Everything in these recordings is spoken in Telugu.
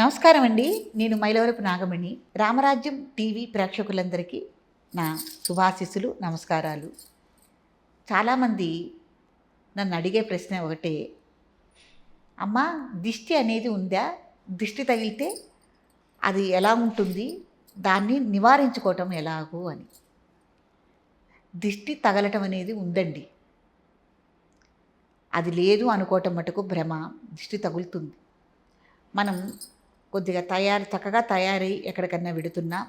నమస్కారం అండి నేను మైలవరపు నాగమణి. రామరాజ్యం టీవీ ప్రేక్షకులందరికీ నా శుభాశిస్సులు నమస్కారాలు. చాలామంది నన్ను అడిగే ప్రశ్న ఒకటే అమ్మ దిష్టి అనేది ఉందా? దిష్టి తగిలితే అది ఎలా ఉంటుంది? దాన్ని నివారించుకోవటం ఎలాగూ అని. దిష్టి తగలటం అనేది ఉందండి. అది లేదు అనుకోవటం మటుకు భ్రమ దిష్టి తగులుతుంది. మనం కొద్దిగా తయారు చక్కగా తయారై ఎక్కడికన్నా వెడుతున్నా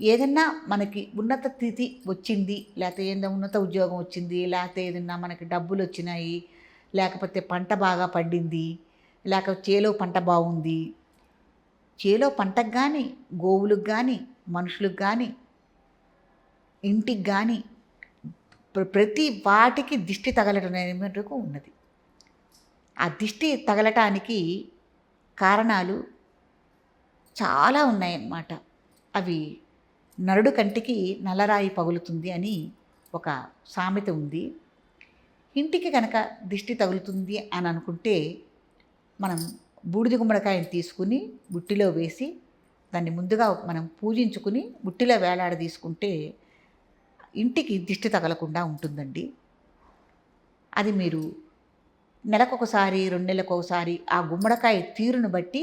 ఏదన్నా మనకి ఉన్నత స్థితి వచ్చింది లేకపోతే ఏదైనా ఉన్నత ఉద్యోగం వచ్చింది లేకపోతే ఏదన్నా మనకి డబ్బులు వచ్చినాయి లేకపోతే పంట బాగా పండింది లేకపోతే చేలో పంట బాగుంది చేలో పంటకు కానీ గోవులకు కానీ మనుషులకు కానీ ఇంటికి కానీ ప్రతి వాటికి దిష్టి తగలటం అనేది ఉన్నది. ఆ దిష్టి తగలటానికి కారణాలు చాలా ఉన్నాయన్నమాట. అవి నరుడు కంటికి నల్లరాయి పగులుతుంది అని ఒక సామెత ఉంది. ఇంటికి కనుక దిష్టి తగులుతుంది అని అనుకుంటే మనం బూడిద గుమ్మడికాయని తీసుకుని బుట్టిలో వేసి దాన్ని ముందుగా మనం పూజించుకుని బుట్టిలో వేలాడ తీసుకుంటే ఇంటికి దిష్టి తగలకుండా ఉంటుందండి. అది మీరు నెలకొకసారి రెండు నెలలకొకసారి ఆ గుమ్మడికాయ తీరును బట్టి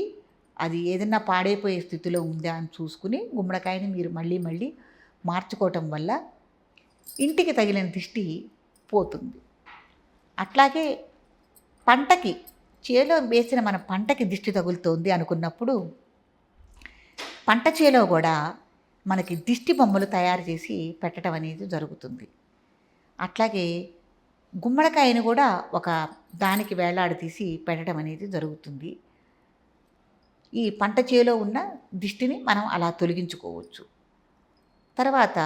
అది ఏదైనా పాడైపోయే స్థితిలో ఉందా అని చూసుకుని గుమ్మడికాయని మీరు మళ్ళీ మళ్ళీ మార్చుకోవటం వల్ల ఇంటికి తగిలిన దిష్టి పోతుంది. అట్లాగే పంటకి చేలో వేసిన మన పంటకి దిష్టి తగులుతోంది అనుకున్నప్పుడు పంట చేలో కూడా మనకి దిష్టి బొమ్మలు తయారు చేసి పెట్టడం అనేది జరుగుతుంది. అట్లాగే గుమ్మడికాయను కూడా ఒక దానికి వేలాడదీసి పెట్టడం అనేది జరుగుతుంది. ఈ పంట చేలో ఉన్న దిష్టిని మనం అలా తొలగించుకోవచ్చు. తర్వాత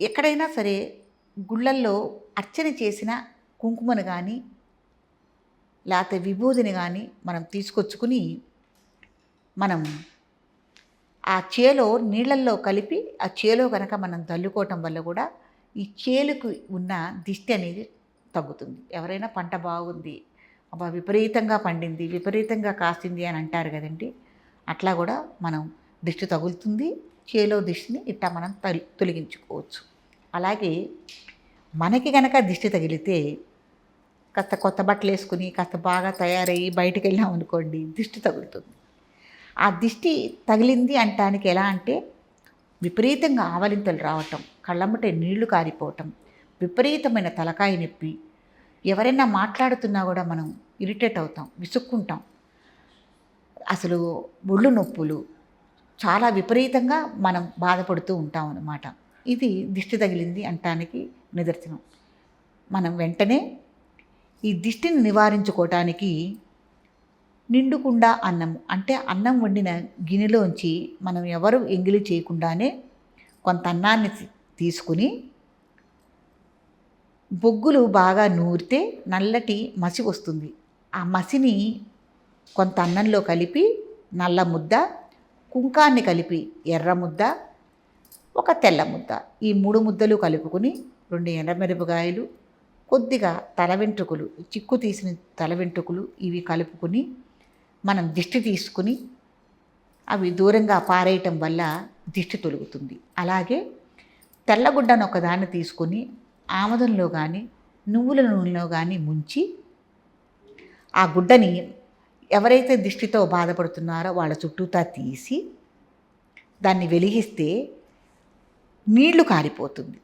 ఎక్కడైనా సరే గుళ్ళల్లో అర్చన చేసిన కుంకుమను కానీ లేకపోతే విభూదిని కానీ మనం తీసుకొచ్చుకుని మనం ఆ చేలో నీళ్ళల్లో కలిపి ఆ చేలో కనుక మనం చల్లుకోవటం వల్ల కూడా ఈ చేలుకు ఉన్న దిష్టి అనేది తగ్గుతుంది. ఎవరైనా పంట బాగుంది అబ్బా విపరీతంగా పండింది విపరీతంగా కాసింది అని అంటారు కదండి. అట్లా కూడా మనం దిష్టి తగులుతుంది చేలో దిష్టిని ఇట్టా మనం తొలి- తొలగించుకోవచ్చు. అలాగే మనకి గనక దిష్టి తగిలితే కాస్త కొత్త బట్టలు వేసుకుని కాస్త బాగా తయారయ్యి బయటికి వెళ్ళాం అనుకోండి దిష్టి తగులుతుంది. ఆ దిష్టి తగిలింది అంటానికి ఎలా అంటే విపరీతంగా ఆవలింతలు రావటం కళ్ళమ్మటే నీళ్ళు కారిపోవటం విపరీతమైన తలకాయ నొప్పి ఎవరైనా మాట్లాడుతున్నా కూడా మనం ఇరిటేట్ అవుతాం విసుక్కుంటాం. అసలు ఒళ్ళు నొప్పులు చాలా విపరీతంగా మనం బాధపడుతూ ఉంటాం అన్నమాట. ఇది దిష్టి తగిలింది అంటానికి నిదర్శనం. మనం వెంటనే ఈ దిష్టిని నివారించుకోవటానికి నిండుకుండా అన్నం అంటే అన్నం వండిన గిన్నెలోంచి మనం ఎవరు ఎంగిలి చేయకుండానే కొంత అన్నాన్ని తీసుకుని బొగ్గులు బాగా నూరితే నల్లటి మసి వస్తుంది. ఆ మసిని కొంత అన్నంలో కలిపి నల్ల ముద్ద కుంకాన్ని కలిపి ఎర్ర ముద్ద ఒక తెల్ల ముద్ద. ఈ మూడు ముద్దలు కలుపుకుని రెండు ఎండమిరపకాయలు కొద్దిగా తల వెంట్రుకలు చిక్కు తీసిన తల వెంట్రుకలు ఇవి కలుపుకుని మనం దిష్టి తీసుకుని అవి దూరంగా పారేయటం వల్ల దిష్టి తొలుగుతుంది. అలాగే తెల్లగుడ్డను ఒకదాన్ని తీసుకొని ఆముదంలో కానీ నువ్వుల నూనెలో కానీ ముంచి ఆ గుడ్డని ఎవరైతే దిష్టితో బాధపడుతున్నారో వాళ్ళ చుట్టూతా తీసి దాన్ని వెలిగిస్తే నీళ్ళు కారిపోతుంది.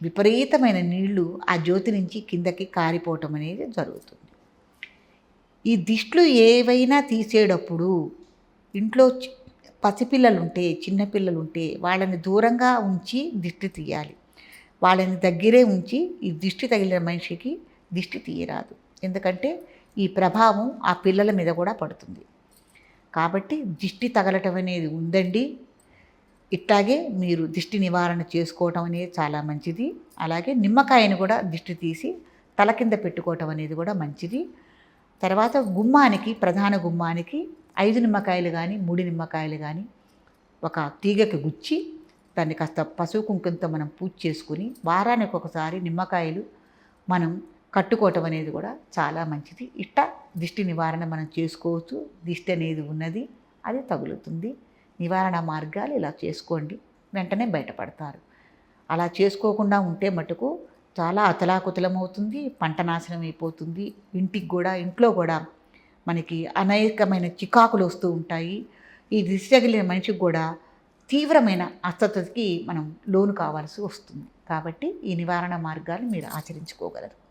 విపరీతమైన నీళ్ళు ఆ జ్యోతి నుంచి కిందకి కారిపోవటం అనేది జరుగుతుంది. ఈ దిష్ట్లు ఏవైనా తీసేటప్పుడు ఇంట్లో పసిపిల్లలుంటే పసిపిల్లలు ఉంటే చిన్నపిల్లలు ఉంటే వాళ్ళని దూరంగా ఉంచి దిష్టి తీయాలి. వాళ్ళని దగ్గరే ఉంచి ఈ దిష్టి తగిలిన మనిషికి దిష్టి తీయరాదు. ఎందుకంటే ఈ ప్రభావం ఆ పిల్లల మీద కూడా పడుతుంది. కాబట్టి దిష్టి తగలటం అనేది ఉందండి. ఇట్లాగే మీరు దిష్టి నివారణ చేసుకోవటం అనేది చాలా మంచిది. అలాగే నిమ్మకాయను కూడా దిష్టి తీసి తల కింద పెట్టుకోవటం అనేది కూడా మంచిది. తర్వాత గుమ్మానికి ప్రధాన గుమ్మానికి ఐదు నిమ్మకాయలు కానీ మూడు నిమ్మకాయలు కానీ ఒక తీగకి గుచ్చి దాన్ని కాస్త పసుపు కుంకుమతో మనం పూజ చేసుకుని వారానికి ఒకసారి నిమ్మకాయలు మనం కట్టుకోవటం అనేది కూడా చాలా మంచిది. ఇట్ట దిష్టి నివారణ మనం చేసుకోవచ్చు. దిష్టి అనేది ఉన్నది అది తగులుతుంది. నివారణ మార్గాలు ఇలా చేసుకోండి. వెంటనే బయటపడతారు. అలా చేసుకోకుండా ఉంటే మటుకు చాలా అతలాకుతలమవుతుంది పంట నాశనం అయిపోతుంది. ఇంటికి కూడా ఇంట్లో కూడా మనకి అనేకమైన చికాకులు వస్తూ ఉంటాయి. ఈ దిష్టి తగిలిన మనిషికి కూడా తీవ్రమైన అస్వస్థతకి మనం లోను కావాల్సి వస్తుంది. కాబట్టి ఈ నివారణ మార్గాలు మీరు ఆచరించుకోగలరు.